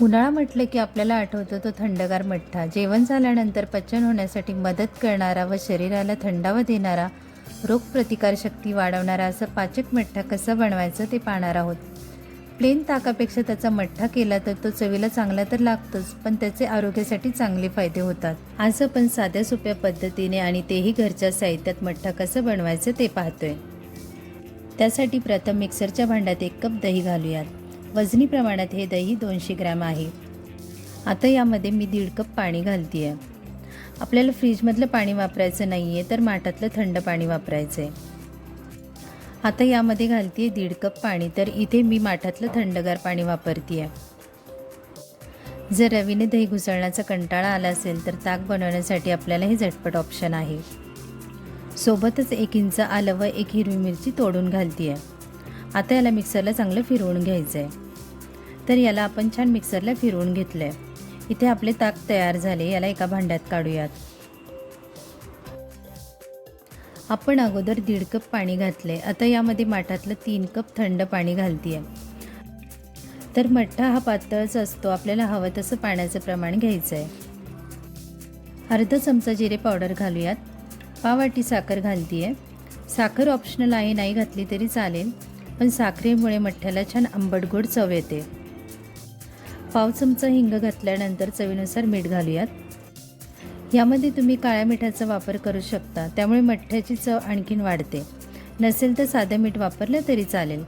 उन्हाळा म्हटलं की आपल्याला आठवतो तो थंडगार मठ्ठा. जेवण झाल्यानंतर पचन होण्यासाठी मदत करणारा व शरीराला थंडावा देणारा रोगप्रतिकारशक्ती वाढवणारा असं पाचक मठ्ठा कसं बनवायचं ते पाहणार आहोत. प्लेन ताकापेक्षा त्याचा मठ्ठा केला तर तो चवीला चांगला तर लागतोच पण त्याचे आरोग्यासाठी चांगले फायदे होतात. आज आपण साध्या सोप्या पद्धतीने आणि तेही घरच्या साहित्यात मठ्ठा कसं बनवायचं ते पाहतोय. त्यासाठी प्रथम मिक्सरच्या भांड्यात एक कप दही घालूयात. वजनी प्रमाणात हे दही दोनशे ग्रॅम आहे. आता यामध्ये मी दीड कप पाणी घालते आहे आपल्याला फ्रीजमधलं पाणी वापरायचं नाही आहे तर माठातलं थंड पाणी वापरायचं आहे आता यामध्ये घालते दीड कप पाणी तर इथे मी माठातलं थंडगार पाणी वापरते आहे जर रवीने दही घुसळण्याचा कंटाळा आला असेल तर ताक बनवण्यासाठी आपल्याला हे झटपट ऑप्शन आहे. सोबतच एक इंच आलं व एक हिरवी मिरची तोडून घालते आहे आता याला मिक्सरला चांगलं फिरवून घ्यायचं आहे तर याला आपण छान मिक्सरला फिरवून घेतलं आहे इथे आपले ताक तयार झाले याला एका भांड्यात काढूयात. आपण अगोदर दीड कप पाणी घातले आता यामध्ये माठातलं तीन कप थंड पाणी घालते तर मठ्ठा हा पातळच असतो. आपल्याला हवं तसं पाण्याचं प्रमाण घ्यायचं आहे अर्धा चमचा जिरे पावडर घालूयात. पावाटी साखर घालते आहे साखर ऑप्शनल आहे नाही घातली तरी चालेल. पण साखरेमुळे मठ्ठ्याला छान आंबट गोड चव येते. पाव चमचा हिंग घातल्यानंतर चवीनुसार मीठ घालूयात. यामध्ये तुम्ही काळ्या मिठाचा वापर करू शकता त्यामुळे मठ्ठ्याची चव आणखीन वाढते. नसेल तर साधं मीठ वापरलं तरी चालेल.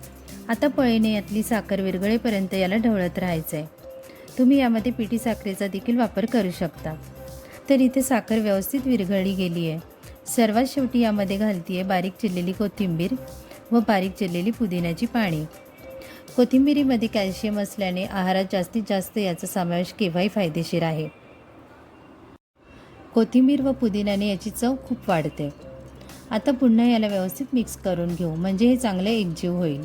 आता पळीने यातली साखर विरघळेपर्यंत याला ढवळत राहायचं आहे तुम्ही यामध्ये पिठी साखरेचा देखील वापर करू शकता. तर इथे साखर व्यवस्थित विरघळली गेली आहे सर्वात शेवटी यामध्ये घालती आहे बारीक चिरलेली कोथिंबीर. व बारीक चिरलेली पुदिन्याची पाणी. कोथिंबिरीमध्ये कॅल्शियम असल्याने आहारात जास्तीत जास्त याचा समावेश केव्हाही फायदेशीर आहे. कोथिंबीर व पुदिन्याने याची चव खूप वाढते. आता पुन्हा याला व्यवस्थित मिक्स करून घेऊ म्हणजे हे चांगले एकजीव होईल.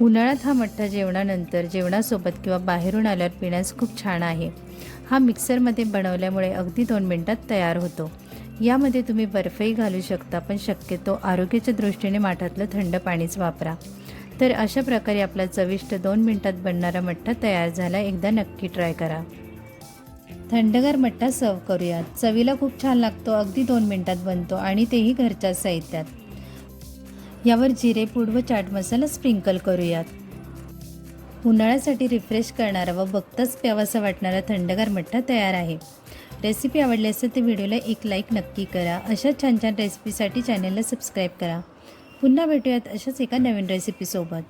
उन्हाळ्यात हा मठ्ठा जेवणानंतर जेवणासोबत किंवा बाहेरून आल्यावर पिण्यास खूप छान आहे. हा मिक्सरमध्ये बनवल्यामुळे अगदी दोन मिनटात तयार होतो. यामध्ये तुम्ही बर्फही घालू शकता पण शक्यतो आरोग्याच्या दृष्टीने माठातलं थंड पाणीच वापरा. तर अशा प्रकारे आपला चविष्ट दोन मिनटात बनणारा मठ्ठा तयार झाला एकदा नक्की ट्राय करा. थंडगार मठ्ठा सर्व करूयात. चवीला खूप छान लागतो अगदी दोन मिनटात बनतो आणि तेही घरच्या साहित्यात. यावर जिरेपूड व चाट मसाला स्प्रिंकल करूयात. उन्हाळ्यासाठी रिफ्रेश करणारा व बघताच प्यावासा वाटणारा थंडगार मठ्ठा तयार आहे. रेसिपी आवडली असेल तर व्हिडिओला एक लाईक नक्की करा. अशा छान छान रेसिपीसाठी चॅनलला सबस्क्राईब करा. पुन्हा भेटूयात अशाच एका नवीन रेसिपीसोबत